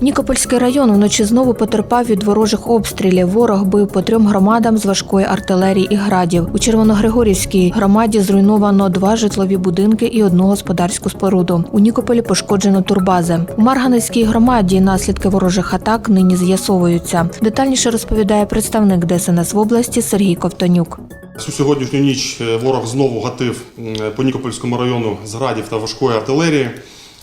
Нікопольський район вночі знову потерпав від ворожих обстрілів. Ворог бив по трьом громадам з важкої артилерії і градів. У Червоногригорівській громаді зруйновано два житлові будинки і одну господарську споруду. У Нікополі пошкоджено турбази. У Марганецькій громаді наслідки ворожих атак нині з'ясовуються. Детальніше розповідає представник ДСНС в області Сергій Ковтонюк. Цю сьогоднішню ніч е, ворог знову гатив по Нікопольському району з градів та важкої артилерії.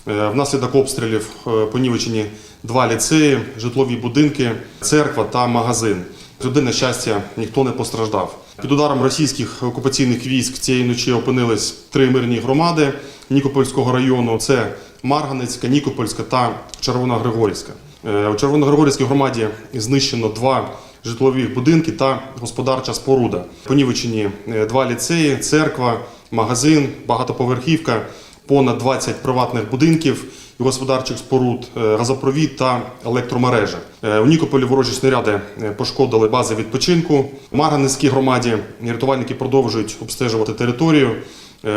Е, Внаслідок обстрілів е, понівечені два ліцеї, житлові будинки, церква та магазин. Туди, на щастя, ніхто не постраждав. Під ударом російських окупаційних військ цієї ночі опинились три мирні громади Нікопольського району. Це Марганецька, Нікопольська та Червоногригорівська. Е, У Червоногригорівській громаді знищено два житлові будинки та господарча споруда. Понівечені е, два ліцеї, церква, магазин, багатоповерхівка, понад 20 приватних будинків і господарчих споруд, е, газопровід та електромережа. Е, У Нікополі ворожі снаряди е, пошкодили бази відпочинку. В Марганецькій громаді рятувальники продовжують обстежувати територію.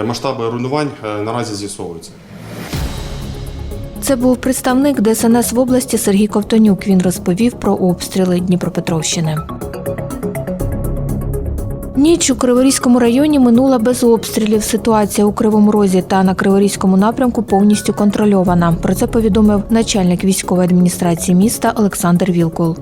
Масштаби руйнувань наразі з'ясовуються. Це був представник ДСНС в області Сергій Ковтонюк. Він розповів про обстріли Дніпропетровщини. Ніч у Криворізькому районі минула без обстрілів. Ситуація у Кривому Розі та на Криворізькому напрямку повністю контрольована. Про це повідомив начальник військової адміністрації міста Олександр Вілкул.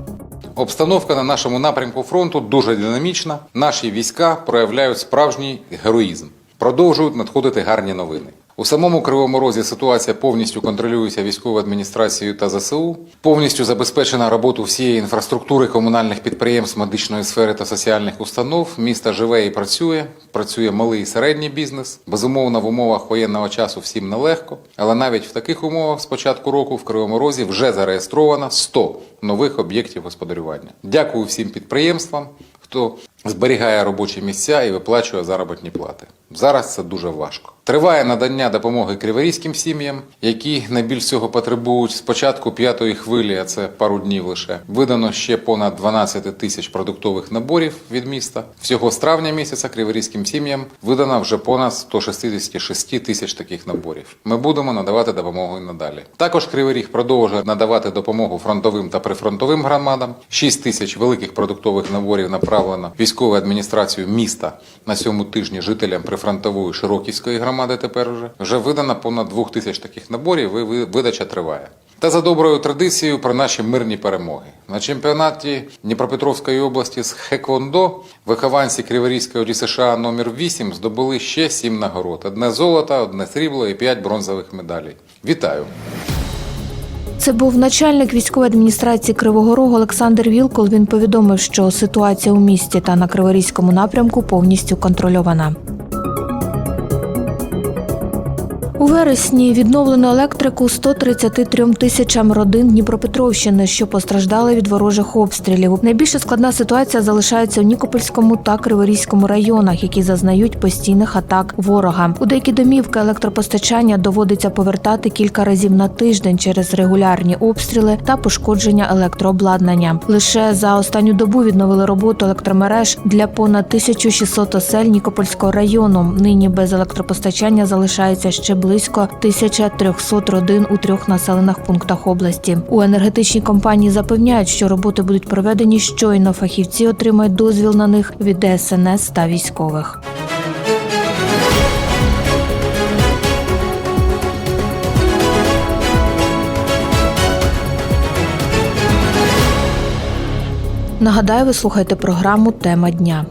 Обстановка на нашому напрямку фронту дуже динамічна. Наші війська проявляють справжній героїзм. Продовжують надходити гарні новини. У самому Кривому Розі ситуація повністю контролюється військовою адміністрацією та ЗСУ. Повністю забезпечена роботу всієї інфраструктури комунальних підприємств медичної сфери та соціальних установ. Місто живе і працює. Працює малий і середній бізнес. Безумовно, в умовах воєнного часу всім нелегко. Але навіть в таких умовах з початку року в Кривому Розі вже зареєстровано 100 нових об'єктів господарювання. Дякую всім підприємствам, хто зберігає робочі місця і виплачує заробітні плати. Зараз це дуже важко. Триває надання допомоги криворізьким сім'ям, які найбільш цього потребують. З початку п'ятої хвилі, а це пару днів лише, видано ще понад 12 тисяч продуктових наборів від міста. Всього з травня місяця криворізьким сім'ям видано вже понад 166 тисяч таких наборів. Ми будемо надавати допомогу і надалі. Також Кривий продовжує надавати допомогу фронтовим та прифронтовим громадам. 6 тисяч великих продуктових наборів направлено військовою адміністрацією міста на цьому тижні жителям прифронтової Широківської громади. Тепер вже вже видано понад 2 тисяч таких наборів. і ви- видача триває. Та за доброю традицією про наші мирні перемоги на чемпіонаті Дніпропетровської області з Хеквондо вихованці Криворізької ДЮСШ номер 8 здобули ще сім нагород: одне золото, одне срібло і п'ять бронзових медалей. Вітаю! Це був начальник військової адміністрації Кривого Рогу Олександр Вілкол. Він повідомив, що ситуація у місті та на Криворізькому напрямку повністю контрольована. Вересні відновлено електрику 133 тисячам родин Дніпропетровщини, що постраждали від ворожих обстрілів. Найбільше складна ситуація залишається у Нікопольському та Криворізькому районах, які зазнають постійних атак ворога. У деякі домівки електропостачання доводиться повертати кілька разів на тиждень через регулярні обстріли та пошкодження електрообладнання. Лише за останню добу відновили роботу електромереж для понад 1600 осель Нікопольського району. Нині без електропостачання залишається ще близько 1300 родин у трьох населених пунктах області. У енергетичній компанії запевняють, що роботи будуть проведені щойно. Фахівці отримають дозвіл на них від ДСНС та військових. Нагадаю, ви слухаєте програму Тема дня.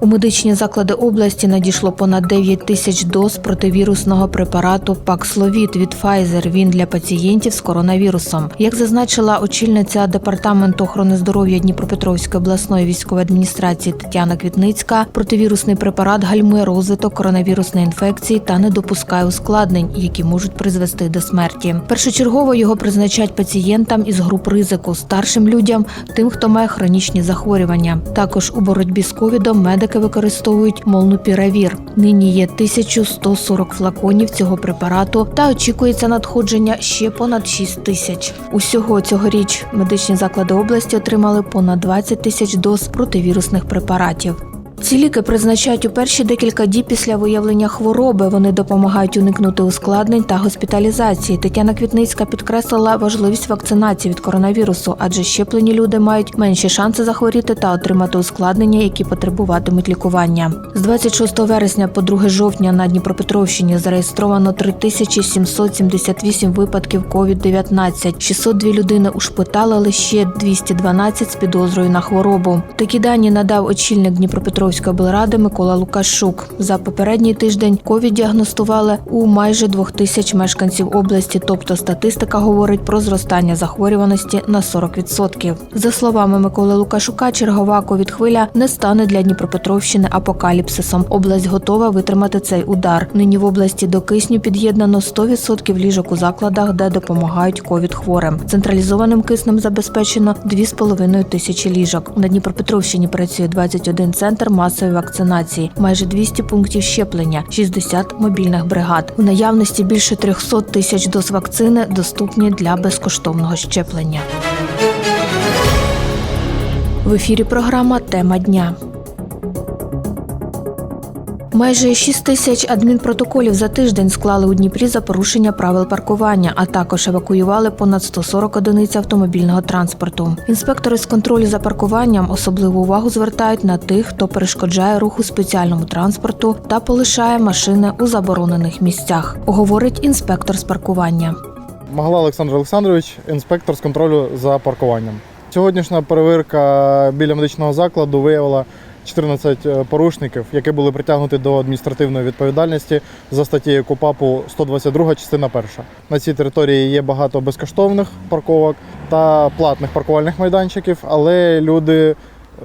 У медичні заклади області надійшло понад 9 тисяч доз противірусного препарату Паксловід від Pfizer. Він для пацієнтів з коронавірусом. Як зазначила очільниця департаменту охорони здоров'я Дніпропетровської обласної військової адміністрації Тетяна Квітницька, противірусний препарат гальмує розвиток коронавірусної інфекції та не допускає ускладнень, які можуть призвести до смерті. Першочергово його призначають пацієнтам із груп ризику, старшим людям, тим, хто має хронічні захворювання. Також у боротьбі з ковідом медики використовують молнупіравір. Нині є 1140 флаконів цього препарату та очікується надходження ще понад 6 тисяч. Усього цьогоріч медичні заклади області отримали понад 20 тисяч доз противірусних препаратів. Ці ліки призначають у перші декілька діб після виявлення хвороби. Вони допомагають уникнути ускладнень та госпіталізації. Тетяна Квітницька підкреслила важливість вакцинації від коронавірусу, адже щеплені люди мають менші шанси захворіти та отримати ускладнення, які потребуватимуть лікування. З 26 вересня по 2 жовтня на Дніпропетровщині зареєстровано 3778 випадків COVID-19. 602 людини ушпиталили, ще 212 з підозрою на хворобу. Такі дані надав очільник Дніпропетровської облради Микола Лукашук. За попередній тиждень ковід діагностували у майже двох тисяч мешканців області. Тобто статистика говорить про зростання захворюваності на 40%. За словами Миколи Лукашука, чергова ковід-хвиля не стане для Дніпропетровщини апокаліпсисом. Область готова витримати цей удар. Нині в області до кисню під'єднано 100% ліжок у закладах, де допомагають ковід хворим. Централізованим киснем забезпечено 2,5 тисячі ліжок. На Дніпропетровщині працює 21 центр масової вакцинації, майже 200 пунктів щеплення, 60 мобільних бригад. У наявності більше 300 тисяч доз вакцини доступні для безкоштовного щеплення. В ефірі програма Тема дня. Майже 6 тисяч адмінпротоколів за тиждень склали у Дніпрі за порушення правил паркування, а також евакуювали понад 140 одиниць автомобільного транспорту. Інспектори з контролю за паркуванням особливу увагу звертають на тих, хто перешкоджає руху спеціальному транспорту та полишає машини у заборонених місцях. Говорить інспектор з паркування. Магала Олександр Олександрович, інспектор з контролю за паркуванням. Сьогоднішня перевірка біля медичного закладу виявила 14 порушників, які були притягнуті до адміністративної відповідальності за статтею КУПАПу 122 частина 1. На цій території є багато безкоштовних парковок та платних паркувальних майданчиків, але люди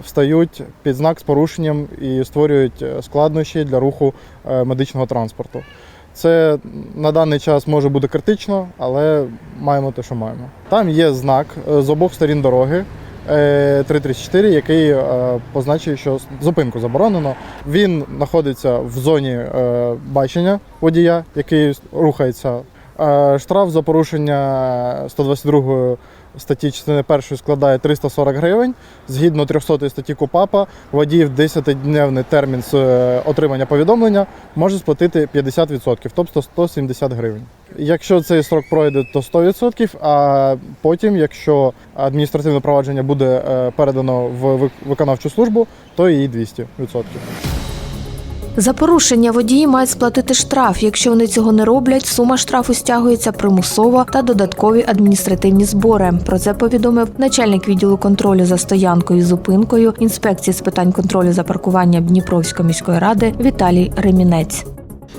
встають під знак з порушенням і створюють складнощі для руху е, медичного транспорту. Це на даний час може бути критично, але маємо те, що маємо. Там є знак е, з обох сторін дороги е, 334, який е, позначує, що зупинку заборонено. Він знаходиться в зоні е, бачення водія, який рухається. Е, Штраф за порушення 122 статті частини 1 складає 340 гривень. Згідно 300 статті КУПАПа, водій в 10-дневний термін з е, отримання повідомлення може сплатити 50%, тобто 170 гривень. Якщо цей срок пройде, то 100%, а потім, якщо адміністративне провадження буде е, передано в виконавчу службу, то і 200%. За порушення водії мають сплатити штраф. Якщо вони цього не роблять, сума штрафу стягується примусово та додаткові адміністративні збори. Про це повідомив начальник відділу контролю за стоянкою і зупинкою інспекції з питань контролю за паркування Дніпровської міської ради Віталій Ремінець.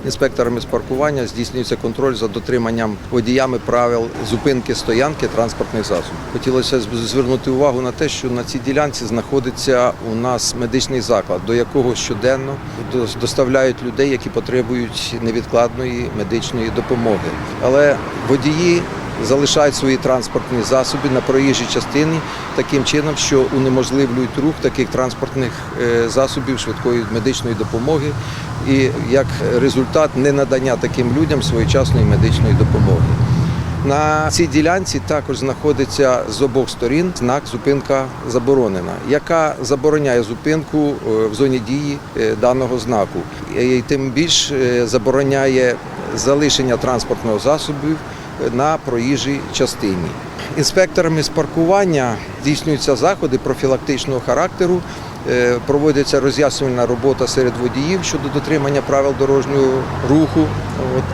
Інспекторами з паркування здійснюється контроль за дотриманням водіями правил зупинки стоянки транспортних засобів. Хотілося звернути увагу на те, що на цій ділянці знаходиться у нас медичний заклад, до якого щоденно до- доставляють людей, які потребують невідкладної медичної допомоги. Але водії залишають свої транспортні засоби на проїжджій частині таким чином, що унеможливлюють рух таких транспортних е, засобів швидкої медичної допомоги і як результат ненадання таким людям своєчасної медичної допомоги. На цій ділянці також знаходиться з обох сторін знак зупинка заборонена, яка забороняє зупинку е, в зоні дії е, даного знаку. І тим більш забороняє залишення транспортного засобів на проїжджій частині. Інспекторами з паркування здійснюються заходи профілактичного характеру. Е, Проводиться роз'яснювальна робота серед водіїв щодо дотримання правил дорожнього руху.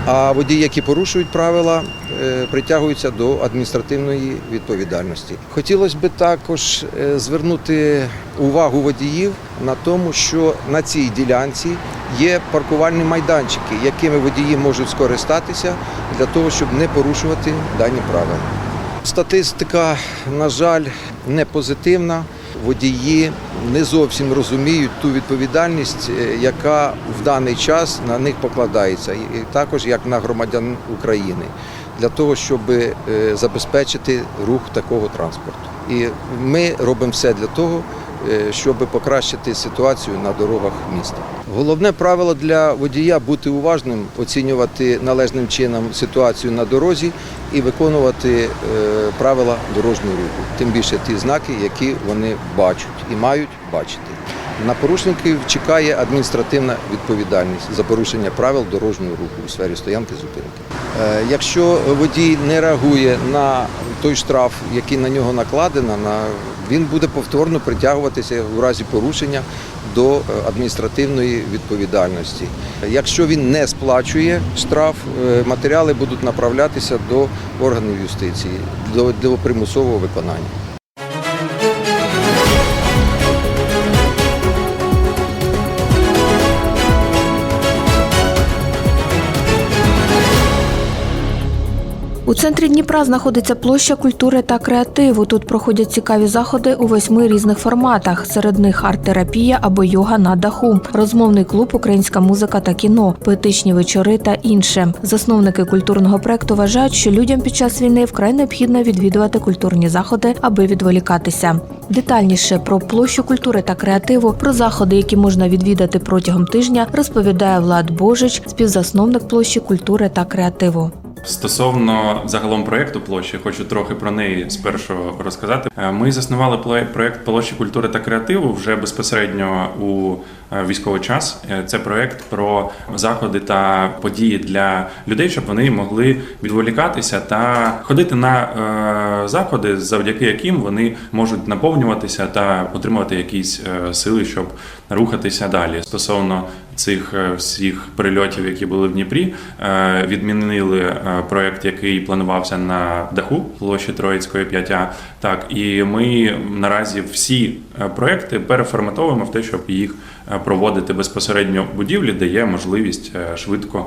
А водії, які порушують правила, е, притягуються до адміністративної відповідальності. Хотілося б також е, звернути увагу водіїв на тому, що на цій ділянці є паркувальні майданчики, якими водії можуть скористатися для того, щоб не порушувати дані правила. Статистика, на жаль, не позитивна. Водії не зовсім розуміють ту відповідальність, е, яка в даний час на них покладається, і також як на громадян України, для того, щоб е, забезпечити рух такого транспорту. І ми робимо все для того, щоб покращити ситуацію на дорогах міста. Головне правило для водія бути уважним, оцінювати належним чином ситуацію на дорозі і виконувати е, правила дорожнього руху, тим більше ті знаки, які вони бачать і мають бачити. На порушників чекає адміністративна відповідальність за порушення правил дорожнього руху у сфері стоянки зупинки. Е, Якщо водій не реагує на той штраф, який на нього накладено, на він буде повторно притягуватися в разі порушення до е, адміністративної відповідальності. Якщо він не сплачує штраф, е, матеріали будуть направлятися до органів юстиції до, до примусового виконання. У центрі Дніпра знаходиться площа культури та креативу. Тут проходять цікаві заходи у восьми різних форматах. Серед них арт-терапія або йога на даху, розмовний клуб, українська музика та кіно, поетичні вечори та інше. Засновники культурного проекту вважають, що людям під час війни вкрай необхідно відвідувати культурні заходи, аби відволікатися. Детальніше про площу культури та креативу, про заходи, які можна відвідати протягом тижня, розповідає Влад Божич, співзасновник площі культури та креативу. Стосовно загалом проєкту площі, хочу трохи про неї спершу розказати. Е, Ми заснували проєкт площі культури та креативу вже безпосередньо у е, військовий час. Е, Це проєкт про заходи та події для людей, щоб вони могли відволікатися та ходити на заходи, завдяки яким вони можуть наповнюватися та отримувати якісь сили, щоб рухатися далі. Стосовно цих е, всіх прильотів, які були в Дніпрі, е, відмінили е, проект, який планувався на даху площі Троїцької 5А. Так, і ми наразі всі проекти переформатовуємо в те, щоб їх проводити безпосередньо в будівлі, де є можливість швидко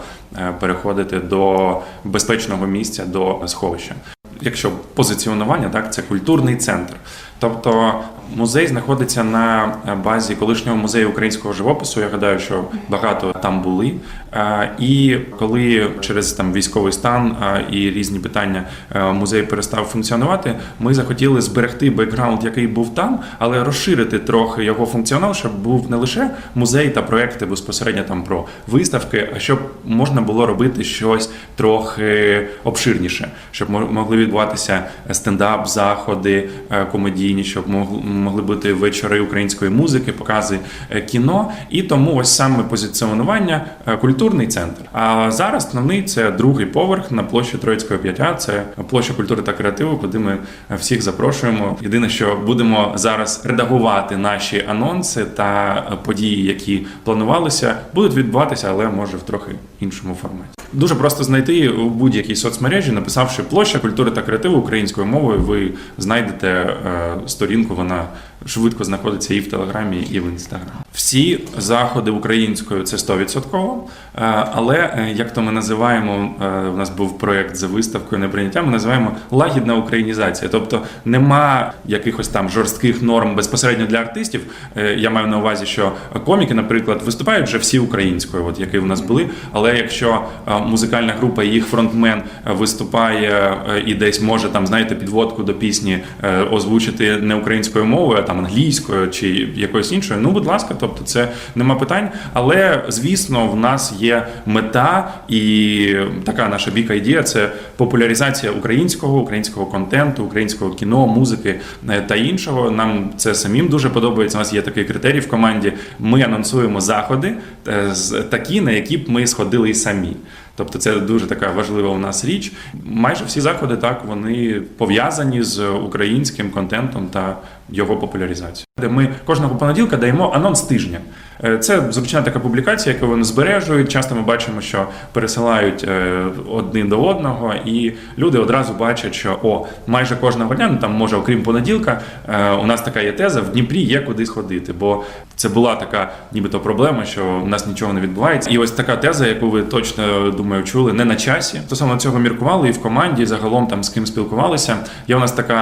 переходити до безпечного місця, до сховища. Якщо позиціонування, так це культурний центр. Тобто музей знаходиться на базі колишнього музею українського живопису. Я гадаю, що багато там були. Е, І коли через там військовий стан е, і різні питання е, музей перестав функціонувати, ми захотіли зберегти бекграунд, який був там, але розширити трохи його функціонал, щоб був не лише музей та проекти безпосередньо там про виставки, а щоб можна було робити щось трохи обширніше, щоб мо- могли відбуватися стендап, заходи е, комедійні, щоб мог- могли бути вечори української музики, покази е, кіно. І тому ось саме позиціонування е, культурний центр. А зараз основний це другий поверх на площі Троїцької 5А. Це площа культури та креативу, куди ми е, всіх запрошуємо. Єдине, що будемо зараз редагувати наші анонси та події, які планувалися, будуть відбуватися, але може в трохи іншому форматі. Дуже просто знайти у будь-якій соцмережі, написавши площа культури та креативу українською мовою, ви знайдете е, сторінку. Вона швидко знаходиться і в Телеграмі, і в Інстаграмі. Всі заходи українською це 100%, е, але е, як то ми називаємо, е, у нас був проєкт за виставкою неприйняття, ми називаємо лагідна українізація. Тобто нема якихось там жорстких норм безпосередньо для артистів. Е, Я маю на увазі, що коміки, наприклад, виступають вже всі українською, от які в нас були. Але якщо е, музикальна група і їх фронтмен е, виступає е, і десь може там, знаєте, підводку до пісні е, озвучити не українською мовою, а там англійською чи якоюсь іншою, ну будь ласка, тобто це нема питань. Але звісно, в нас є мета і така наша біка ідея це популяризація українського, українського контенту, українського кіно, музики е, та іншого. Нам це самим дуже подобається. У нас є такий критерій в команді. Ми анонсуємо заходи е, такі, на які б ми сходили і самі. Тобто це дуже така важлива у нас річ. Майже всі заходи так вони пов'язані з українським контентом та його популяризацією. Де ми кожного понеділка даємо анонс тижня. Е, Це зручна така публікація, яку вони збережують. Часто ми бачимо, що пересилають е, один до одного, і люди одразу бачать, що о, майже кожного дня, ну там може, окрім понеділка, е, у нас така є теза: в Дніпрі є куди сходити. Бо це була така, нібито проблема, що у нас нічого не відбувається. І ось така теза, яку ви точно думаю, чули, не на часі. Стосовно цього міркували і в команді, загалом там з ким спілкувалися. Є у нас така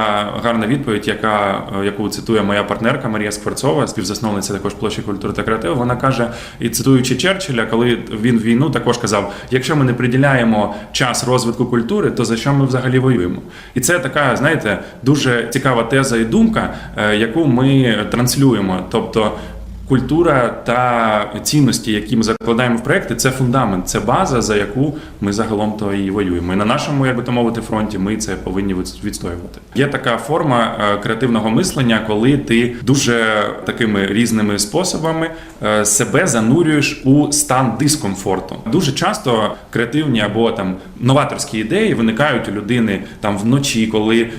гарна відповідь, яка е, яку цитує моя партнерка Марія Скворцова, співзасновниця також площі культури та креативу. Вона каже, і цитуючи Черчилля, коли він війну також казав: якщо ми не приділяємо час розвитку культури, то за що ми взагалі воюємо? І це така, знаєте, дуже цікава теза і думка, е, яку ми транслюємо. Тобто культура та цінності, які ми закладаємо в проекти, це фундамент, це база, за яку ми загалом то і воюємо. І на нашому, як би то мовити, фронті ми це повинні від- відстоювати. Є така форма е, креативного мислення, коли ти дуже такими різними способами е, себе занурюєш у стан дискомфорту. Дуже часто креативні або там новаторські ідеї виникають у людини там вночі, коли е,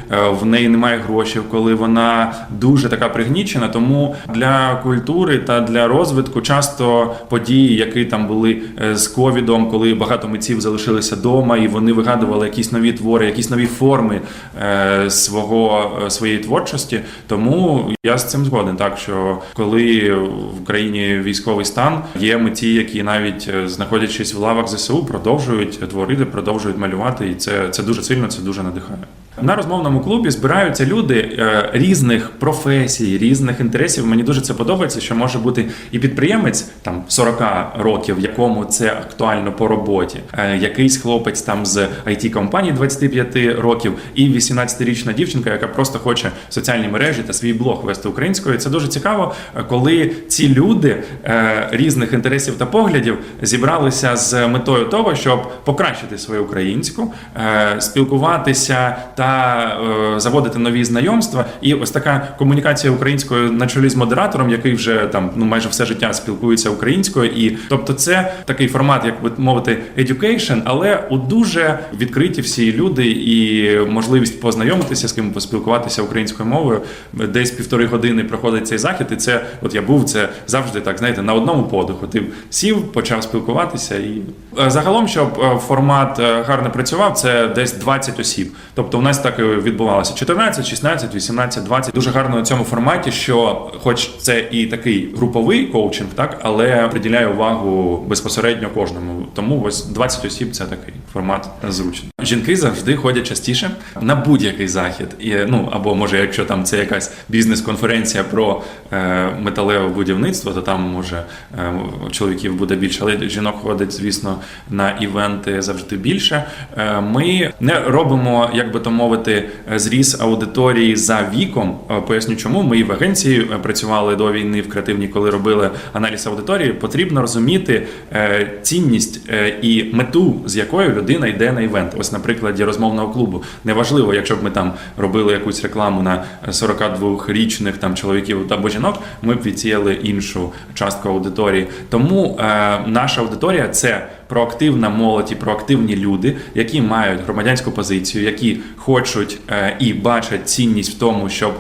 в неї немає грошей, коли вона дуже така пригнічена. Тому для культури та для розвитку часто події, які там були е, з ковідом, коли багато митців залишилися вдома, і вони вигадували якісь нові твори, якісь нові форми е, свого е, своєї творчості. Тому я з цим згоден. Так що коли в країні військовий стан, є митці, які навіть знаходячись в лавах ЗСУ, продовжують творити, продовжують малювати, і це, це дуже сильно, це дуже надихає. На розмовному клубі збираються люди е, різних професій, різних інтересів. Мені дуже це подобається, що може бути і підприємець там 40 років, якому це актуально по роботі, е, якийсь хлопець там з it компанії 25 років, і 18-річна дівчинка, яка просто хоче соціальні мережі та свій блог вести українською. Це дуже цікаво, е, коли ці люди різних інтересів та поглядів зібралися з метою того, щоб покращити свою українську, спілкуватися та е, заводити нові знайомства. І ось така комунікація українською на чолі з модератором, який вже там ну майже все життя спілкується українською. І тобто, це такий формат, як би мовити, education, але у дуже відкриті всі люди і можливість познайомитися з ким поспілкуватися українською мовою. Десь півтори години проходить цей захід, і це от я був це завжди так. Знаєте, на одному подиху. Ти сів, почав спілкуватися, і Е, загалом, щоб е, формат гарно працював, це десь 20 осіб. Тобто, у нас так і відбувалося 14, 16, 18, 20. Дуже гарно у цьому форматі, що, хоч це і такий груповий коучинг, так але приділяє увагу безпосередньо кожному. Тому ось 20 осіб це такий формат зручний. Жінки завжди ходять частіше на будь-який захід. І, ну або може, якщо там це якась бізнес-конференція про е, металеве будівництво, то там може е, чоловіків буде більше, але жінок ходить, звісно, на івенти завжди більше. Е, ми не робимо, як би то мовити, зріз аудиторії за віком. Е, Поясню, чому ми і в агенції е, працювали до війни в креативній, коли робили аналіз аудиторії. Потрібно розуміти е, цінність е, і мету, з якою людина йде на івент. Ось, на прикладі розмовного клубу. Неважливо, якщо б ми там робили якусь рекламу на 42-річних там чоловіків або жінок, ми б відсіяли іншу частку аудиторії. Тому е, наша аудиторія це проактивна молодь і проактивні люди, які мають громадянську позицію, які хочуть е, і бачать цінність в тому, щоб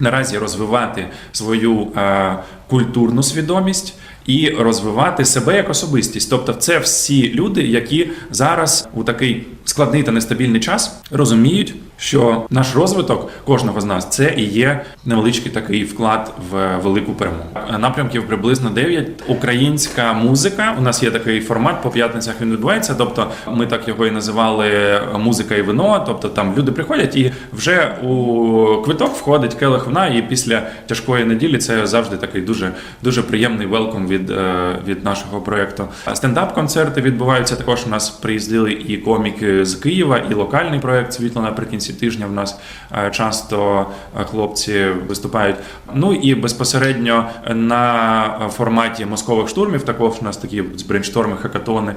наразі розвивати свою е, культурну свідомість. І розвивати себе як особистість, тобто, це всі люди, які зараз у такий складний та нестабільний час розуміють, що наш розвиток кожного з нас це і є невеличкий такий вклад в велику перемогу. Напрямків приблизно 9. Українська музика. У нас є такий формат по п'ятницях. Він відбувається. Тобто, ми так його і називали музика і вино. Тобто, там люди приходять, і вже у квиток входить келих вина. І після тяжкої неділі це завжди такий дуже дуже приємний велком від, е, від нашого проєкту. Стендап-концерти відбуваються. Також у нас приїздили і коміки з Києва, і локальний проєкт світло наприкінці тижня. В нас е, часто е, хлопці виступають. Ну і безпосередньо на форматі мозкових штурмів. Також у нас такі брейншторми, хакатони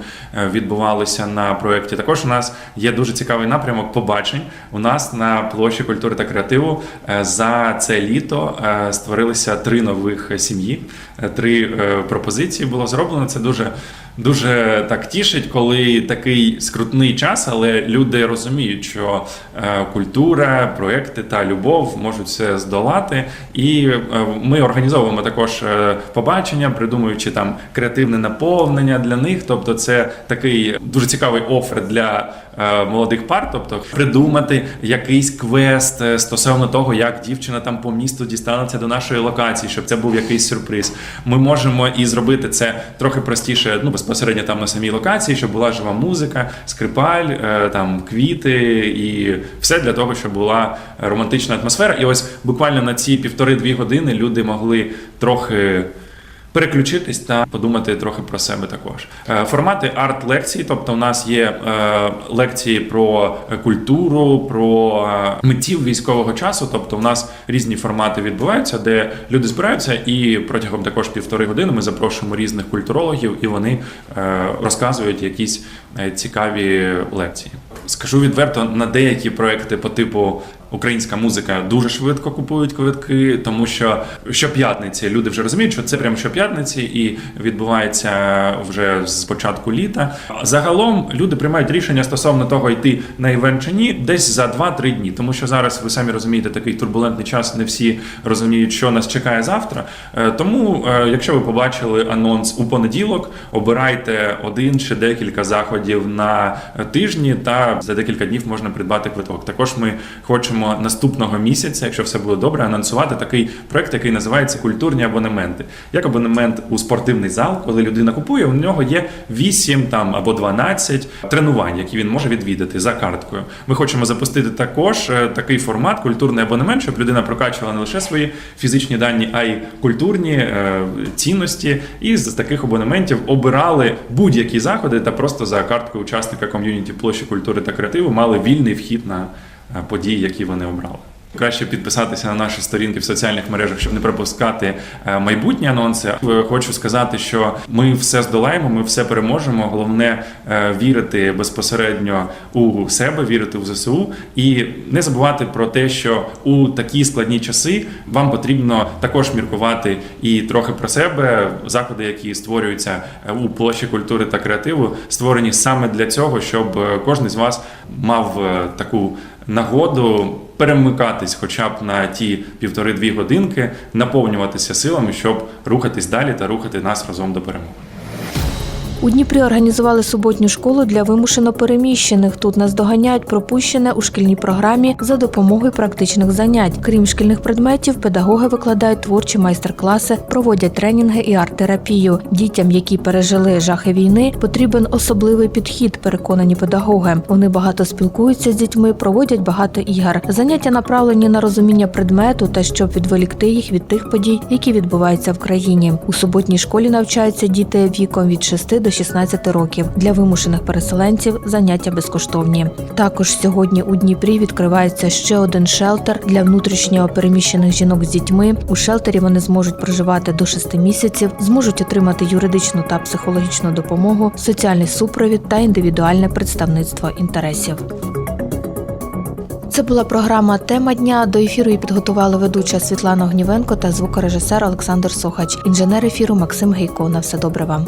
відбувалися на проєкті. Також у нас є дуже цікавий напрямок побачень. У нас на площі культури та креативу за це літо створилися три нових сім'ї, Е, три е, пропозиції було зроблено. Це дуже Дуже так тішить, коли такий скрутний час, але люди розуміють, що е, культура, проекти та любов можуть все здолати. І е, ми організовуємо також е, побачення, придумуючи там креативне наповнення для них. Тобто, це такий дуже цікавий офер для молодих пар, тобто придумати якийсь квест стосовно того, як дівчина там по місту дістанеться до нашої локації, щоб це був якийсь сюрприз. Ми можемо і зробити це трохи простіше, ну безпосередньо там на самій локації, щоб була жива музика, скрипаль, е, там квіти і все для того, щоб була романтична атмосфера. І ось буквально на ці півтори-дві години люди могли трохи. Переключитись та подумати трохи про себе також. Е, Формати арт-лекцій, тобто у нас є е, лекції про культуру, про е, митців військового часу. Тобто, у нас різні формати відбуваються, де люди збираються, і протягом також півтори години ми запрошуємо різних культурологів, і вони е, розказують якісь е, цікаві лекції. Скажу відверто, на деякі проекти по типу українська музика дуже швидко купують квитки, тому що щоп'ятниці люди вже розуміють, що це прямо щоп'ятниці і відбувається вже з початку літа. Загалом люди приймають рішення стосовно того, йти на івент чи ні, десь за 2-3 дні. Тому що зараз ви самі розумієте, такий турбулентний час, не всі розуміють, що нас чекає завтра. Е, Тому, е, якщо ви побачили анонс у понеділок, обирайте один чи декілька заходів на тижні, та за декілька днів можна придбати квиток. Також ми хочемо наступного місяця, якщо все буде добре, анонсувати такий проект, який називається культурні абонементи. Як абонемент у спортивний зал, коли людина купує, у нього є 8 там або 12 тренувань, які він може відвідати за карткою. Ми хочемо запустити також е, такий формат культурний абонемент, щоб людина прокачувала не лише свої фізичні дані, а й культурні е, цінності. І з таких абонементів обирали будь-які заходи та просто за карткою учасника ком'юніті площі культури та креативу мали вільний вхід на е, події, які вони обрали. Краще підписатися на наші сторінки в соціальних мережах, щоб не пропускати е, майбутні анонси. Е, Хочу сказати, що ми все здолаємо, ми все переможемо. Головне вірити безпосередньо у себе, вірити в ЗСУ і не забувати про те, що у такі складні часи вам потрібно також міркувати і трохи про себе. Заходи, які створюються у площі культури та креативу, створені саме для цього, щоб кожен з вас мав таку нагоду перемикатись хоча б на ті півтори-дві годинки, наповнюватися силами, щоб рухатись далі та рухати нас разом до перемоги. У Дніпрі організували суботню школу для вимушено переміщених. Тут наздоганяють пропущене у шкільній програмі за допомогою практичних занять. Крім шкільних предметів, педагоги викладають творчі майстер-класи, проводять тренінги і арт-терапію. Дітям, які пережили жахи війни, потрібен особливий підхід. Переконані педагоги. Вони багато спілкуються з дітьми, проводять багато ігор. Заняття направлені на розуміння предмету та щоб відволікти їх від тих подій, які відбуваються в країні. У суботній школі навчаються діти віком від 6 до 16 років. Для вимушених переселенців заняття безкоштовні. Також сьогодні у Дніпрі відкривається ще один шелтер для внутрішньо переміщених жінок з дітьми. У шелтері вони зможуть проживати до 6 місяців, зможуть отримати юридичну та психологічну допомогу, соціальний супровід та індивідуальне представництво інтересів. Це була програма Тема дня. До ефіру її підготували ведуча Світлана Гнівенко та звукорежисер Олександр Сохач. Інженер ефіру Максим Гейко. На все добре вам.